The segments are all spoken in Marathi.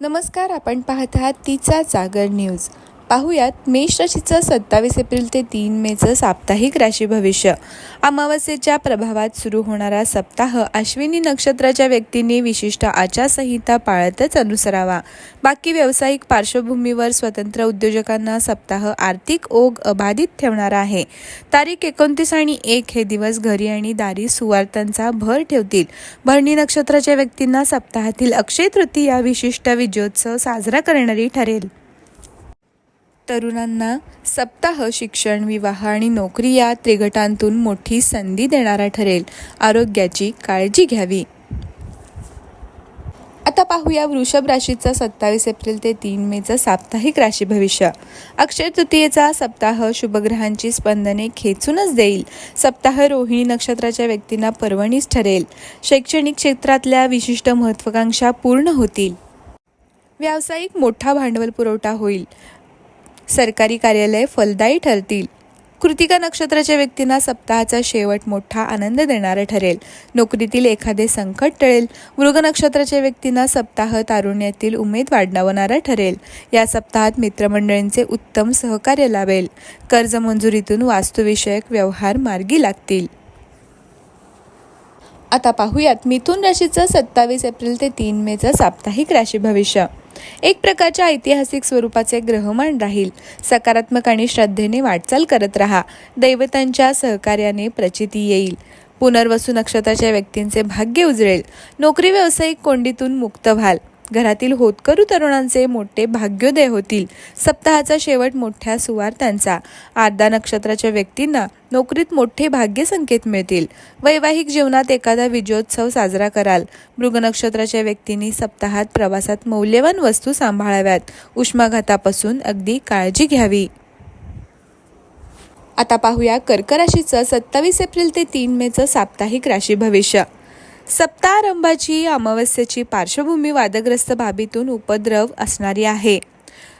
नमस्कार आपण पाहत आहात तिचा जागर न्यूज. पाहुयात. मेष राशीचं सत्तावीस एप्रिल ते तीन मेचं साप्ताहिक राशी भविष्य. अमावस्येच्या प्रभावात सुरू होणारा सप्ताह अश्विनी नक्षत्राच्या व्यक्तींनी विशिष्ट आचारसंहिता पाळतच अनुसरावा. बाकी व्यावसायिक पार्श्वभूमीवर स्वतंत्र उद्योजकांना सप्ताह आर्थिक ओघ अबाधित ठेवणारा आहे. तारीख एकोणतीस आणि एक हे दिवस घरी आणि दारी सुवार्थांचा भर ठेवतील. भरणी नक्षत्राच्या व्यक्तींना सप्ताहातील अक्षय तृतीया विशिष्ट विजयोत्सव साजरा करणारी ठरेल. तरुणांना सप्ताह शिक्षण विवाह आणि नोकरी या त्रिगटांतून मोठी संधी देणारा ठरेल. आरोग्याची काळजी घ्यावी. आता पाहूया वृषभ राशीचं सत्तावीस एप्रिल ते तीन मेचं साप्ताहिक राशी भविष्य. अक्षय तृतीयेचा सप्ताह शुभग्रहांची स्पंदने खेचूनच देईल. सप्ताह रोहिणी नक्षत्राच्या व्यक्तींना पर्वणीच ठरेल. शैक्षणिक क्षेत्रातल्या विशिष्ट महत्वाकांक्षा पूर्ण होतील. व्यावसायिक मोठा भांडवल पुरवठा होईल. सरकारी कार्यालय फलदायी ठरतील. कृतिका नक्षत्राच्या व्यक्तींना सप्ताहाचा शेवट मोठा आनंद देणारा ठरेल. नोकरीतील एखादे संकट टळेल. मृग नक्षत्राच्या व्यक्तींना सप्ताह तारुण्यातील उमेद वाढवणारा ठरेल. या सप्ताहात मित्रमंडळींचे उत्तम सहकार्य लाभेल. कर्ज मंजुरीतून वास्तुविषयक व्यवहार मार्गी लागतील. आता पाहूयात मिथुन राशीचं सत्तावीस एप्रिल ते तीन मेचं साप्ताहिक राशी भविष्य. एक प्रकारच्या ऐतिहासिक स्वरूपाचे ग्रहमान राहील. सकारात्मक आणि श्रद्धेने वाटचाल करत राहा. दैवतांच्या सहकार्याने प्रचिती येईल. पुनर्वसू नक्षत्राच्या व्यक्तींचे भाग्य उजळेल. नोकरी व्यावसायिक कोंडीतून मुक्त व्हाल. घरातील होतकरू तरुणांचे मोठे भाग्योदय होतील. सप्ताहाचा शेवट मोठ्या सुवार्थांचा आर्दा नक्षत्राच्या व्यक्तींना नोकरीत मोठे भाग्य संकेत मिळतील. वैवाहिक जीवनात एखादा विजयोत्सव साजरा कराल. मृग नक्षत्राच्या व्यक्तींनी सप्ताहात प्रवासात मौल्यवान वस्तू सांभाळाव्यात. उष्माघातापासून अगदी काळजी घ्यावी. आता पाहूया कर्क राशीचं सत्तावीस एप्रिल ते तीन मेचं साप्ताहिक राशी भविष्य. सप्तारंभाची अमावस्येची पार्श्वभूमी वादग्रस्त बाबीतून उपद्रव असणारी आहे.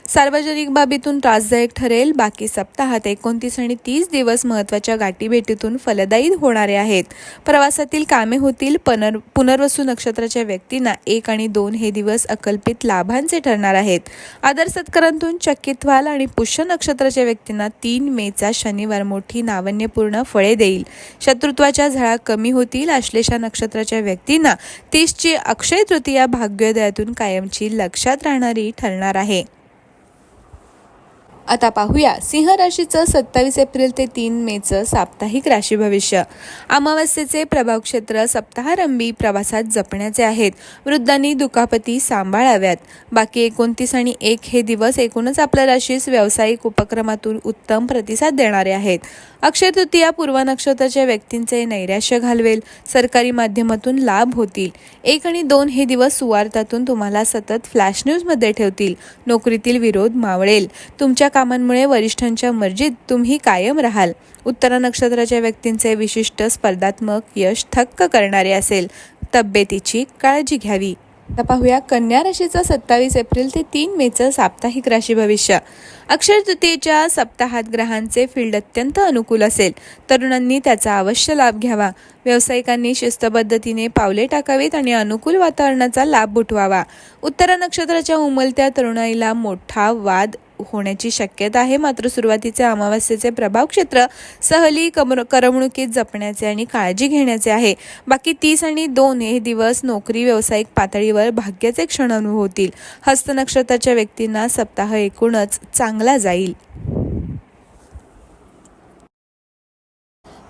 सार्वजनिक बाबीतून त्रासदायक ठरेल. बाकी सप्ताहात एकोणतीस आणि तीस दिवस महत्त्वाच्या गाठीभेटीतून फलदायी होणारे आहेत. प्रवासातील कामे होतील. पनर पुनर्वसू नक्षत्राच्या व्यक्तींना एक आणि दोन हे दिवस अकल्पित लाभांचे ठरणार आहेत. आदर सत्कारांतून चकित व्हाल आणि पुष्य नक्षत्राच्या व्यक्तींना तीन मेचा शनिवार मोठी नावन्यपूर्ण फळे देईल. शत्रुत्वाच्या झळा कमी होतील. आश्लेषा नक्षत्राच्या व्यक्तींना तीसची अक्षय तृतीया भाग्योदयातून कायमची लक्षात राहणारी ठरणार आहे. आता पाहूया. सिंह राशीचं सत्तावीस एप्रिल ते तीन मेचं साप्ताहिक राशी भविष्य. अमावस्येचे प्रभाव क्षेत्र सप्ताहारंभी प्रवासात जपण्याचे आहेत. वृद्धांनी दुखापती सांभाळाव्यात. बाकी एकोणतीस आणि एक हे दिवस एकूणच आपल्या राशीस व्यावसायिक उपक्रमातून उत्तम प्रतिसाद देणारे आहेत. अक्षय तृतीया पूर्व नक्षत्राच्या व्यक्तींचे नैराश्य घालवेल. सरकारी माध्यमातून लाभ होतील. एक आणि दोन हे दिवस सुवार्थातून तुम्हाला सतत फ्लॅश न्यूजमध्ये ठेवतील. नोकरीतील विरोध मावळेल. तुमच्या कामांमुळे वरिष्ठांच्या मर्जीत तुम्ही कायम राहाल. उत्तरा नक्षत्राच्या व्यक्तींचे विशिष्ट स्पर्धात्मक यश थक्क करणारे असेल. तब्येतीची काळजी घ्यावी. आता पाहूया कन्या राशीचं सत्तावीस एप्रिल ते तीन मेचं साप्ताहिक राशी भविष्य. अक्षर तृतीयेच्या सप्ताहात ग्रहांचे फील्ड अत्यंत अनुकूल असेल. तरुणांनी त्याचा अवश्य लाभ घ्यावा. व्यावसायिकांनी शिस्तबद्धतीने पावले टाकावीत आणि अनुकूल वातावरणाचा लाभ उठवावा उत्तरा नक्षत्राच्या उमलत्या तरुणाईला मोठा वाद होण्याची शक्यता आहे. मात्र सुरुवातीचे अमावस्येचे प्रभाव क्षेत्र सहली कमर करमणुकीत जपण्याचे आणि काळजी घेण्याचे आहे. बाकी तीस आणि दोन हे दिवस नोकरी व्यावसायिक पातळीवर भाग्याचे क्षण अनुभवतील. हस्त नक्षत्राच्या व्यक्तींना सप्ताह एकूणच चांगला जाईल.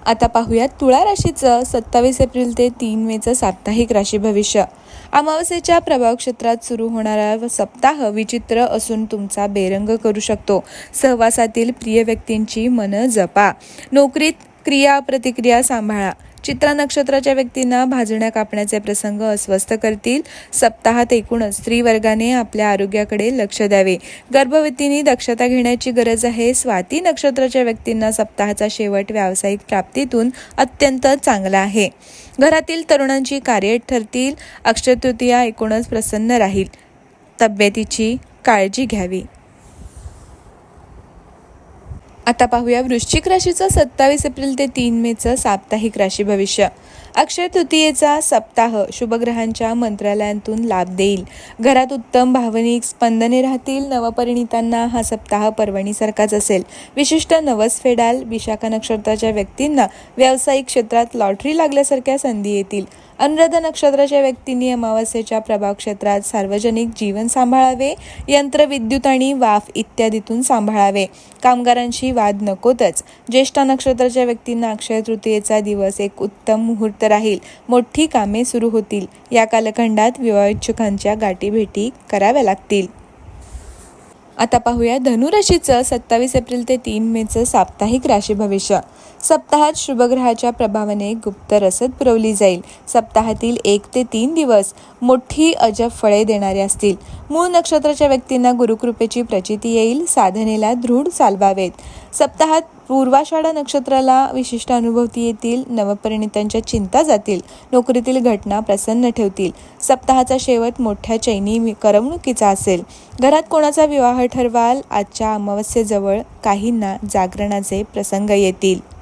आता पाहूयात तुळा राशीचं सत्तावीस एप्रिल ते तीन मेचं साप्ताहिक राशी भविष्य. अमावस्येच्या प्रभाव क्षेत्रात सुरू होणारा सप्ताह विचित्र असून तुमचा बेरंग करू शकतो. सहवासातील प्रिय व्यक्तींची मन जपा. नोकरीत क्रिया प्रतिक्रिया सांभाळा. चित्रा नक्षत्राच्या व्यक्तींना भाजण्या कापण्याचे प्रसंग अस्वस्थ करतील. सप्ताहात एकूणच स्त्रीवर्गाने आपल्या आरोग्याकडे लक्ष द्यावे. गर्भवतींनी दक्षता घेण्याची गरज आहे. स्वाती नक्षत्राच्या व्यक्तींना सप्ताहाचा शेवट व्यावसायिक प्राप्तीतून अत्यंत चांगला आहे. घरातील तरुणांची कार्य ठरतील. अक्षयतृतीया एकूणच प्रसन्न राहील. तब्येतीची काळजी घ्यावी. आता पाहूया वृश्चिक राशीचं सत्तावीस एप्रिल ते तीन मेचं साप्ताहिक राशी भविष्य. अक्षय तृतीयेचा सप्ताह शुभग्रहांच्या मंत्रालयांतून लाभ देईल. घरात उत्तम भावनिक स्पंदने राहतील नवपरिणितांना हा सप्ताह पर्वणीसारखाच असेल. विशिष्ट नवस फेडाल विशाखा नक्षत्राच्या व्यक्तींना व्यावसायिक क्षेत्रात लॉटरी लागल्यासारख्या संधी येतील. अनुराध नक्षत्राच्या व्यक्तींनी अमावस्येच्या प्रभाव क्षेत्रात सार्वजनिक जीवन सांभाळावे यंत्र विद्युत आणि वाफ इत्यादीतून सांभाळावे. कामगारांशी वाद नकोतच. ज्येष्ठा नक्षत्राच्या व्यक्तींना अक्षय तृतीयेचा दिवस एक उत्तम मुहूर्त राहील. मोठी कामे सुरू होतील. या कालखंडात विवाहिच्छुकांच्या गाठीभेटी कराव्या लागतील. आता पाहूया धनुराशीचं सत्तावीस एप्रिल ते तीन मेचं साप्ताहिक राशी भविष्य. सप्ताहात शुभग्रहाच्या प्रभावाने गुप्त रसद पुरवली जाईल. सप्ताहातील एक ते तीन दिवस मोठी अजब फळे देणारे असतील. मूळ नक्षत्राच्या व्यक्तींना गुरुकृपेची प्रचिती येईल. साधनेला दृढ चालवावेत. सप्ताहात पूर्वाषाढा नक्षत्राला विशिष्ट अनुभूती येतील नवपरिणितांच्या चिंता जातील नोकरीतील घटना प्रसन्न ठेवतील. सप्ताहाचा शेवट मोठ्या चैनी करमणुकीचा असेल. घरात कोणाचा विवाह ठरवाल? आजच्या अमावस्येजवळ काहींना जागरणाचे प्रसंग येतील.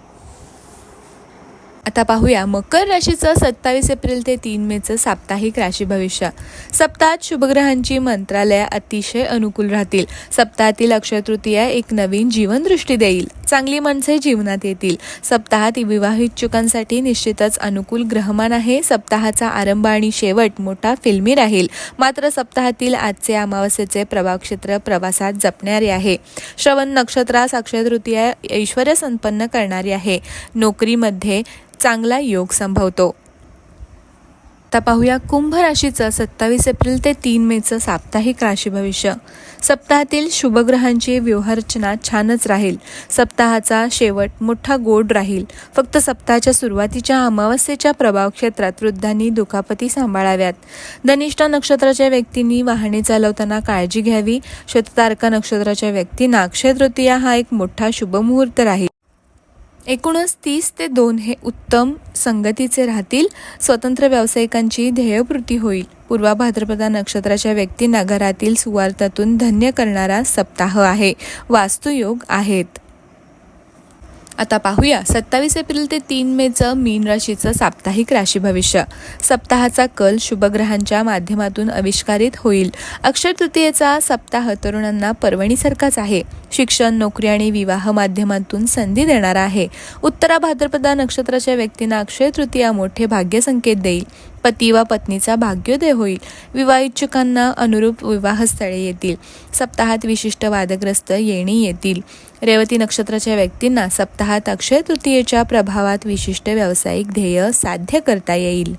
आता पाहूया. मकर राशीचं सत्तावीस एप्रिल ते तीन मेचं साप्ताहिक राशी भविष्य. सप्ताहात शुभग्रहांची मंत्रालय अतिशय अनुकूल राहतील. सप्ताहातील अक्षय तृतीया एक नवीन जीवनदृष्टी देईल. चांगली माणसे जीवनात येतील. सप्ताहात विवाहिच्छुकांसाठी निश्चितच अनुकूल ग्रहमान आहे. सप्ताहाचा आरंभ आणि शेवट मोठा फिल्मी राहील. मात्र सप्ताहातील आजचे अमावस्येचे प्रभाव क्षेत्र प्रवासात जपणारे आहे. श्रवण नक्षत्रास अक्षय तृतीया ऐश्वर संपन्न करणारी आहे. नोकरीमध्ये चांगला योग संभवतो. आता पाहूया कुंभ राशीचं सत्तावीस एप्रिल ते तीन मेचं साप्ताहिक राशी भविष्य. सप्ताहातील शुभग्रहांची व्यूहरचना छानच राहील. सप्ताहाचा शेवट मोठा गोड राहील. फक्त सप्ताहाच्या सुरुवातीच्या अमावस्येच्या प्रभाव क्षेत्रात वृद्धांनी दुखापती सांभाळाव्यात. धनिष्ठा नक्षत्राच्या व्यक्तींनी वाहने चालवताना काळजी घ्यावी. शततारका नक्षत्राच्या व्यक्तींना अक्षय तृतीया हा एक मोठा शुभमुहूर्त राहील. एकूणच तीस ते दोन हे उत्तम संगतीचे राहतील. स्वतंत्र व्यावसायिकांची ध्येयपूर्ती होईल. पूर्वा भाद्रपदा नक्षत्राच्या व्यक्तींना घरातील सुवार्थातून धन्य करणारा सप्ताह आहे. वास्तुयोग आहेत. आता पाहूया. सत्तावीस एप्रिल ते तीन मेचं मीन राशीचं साप्ताहिक राशी भविष्य. सप्ताहाचा कल शुभग्रहांच्या माध्यमातून आविष्कारित होईल. अक्षय तृतीयेचा सप्ताह तरुणांना पर्वणीसारखाच आहे. शिक्षण नोकरी आणि विवाह माध्यमातून संधी देणारा आहे. उत्तरा भाद्रपदा नक्षत्राच्या व्यक्तींना अक्षय तृतीया मोठे भाग्य संकेत देईल. पती वा पत्नीचा भाग्योदय होईल. विवाहिच्छुकांना अनुरूप विवाहस्थळे येतील. सप्ताहात विशिष्ट वादग्रस्त येणी येतील. रेवती नक्षत्राच्या व्यक्तींना सप्ताहात अक्षय तृतीयेच्या प्रभावात विशिष्ट व्यावसायिक ध्येय साध्य करता येईल.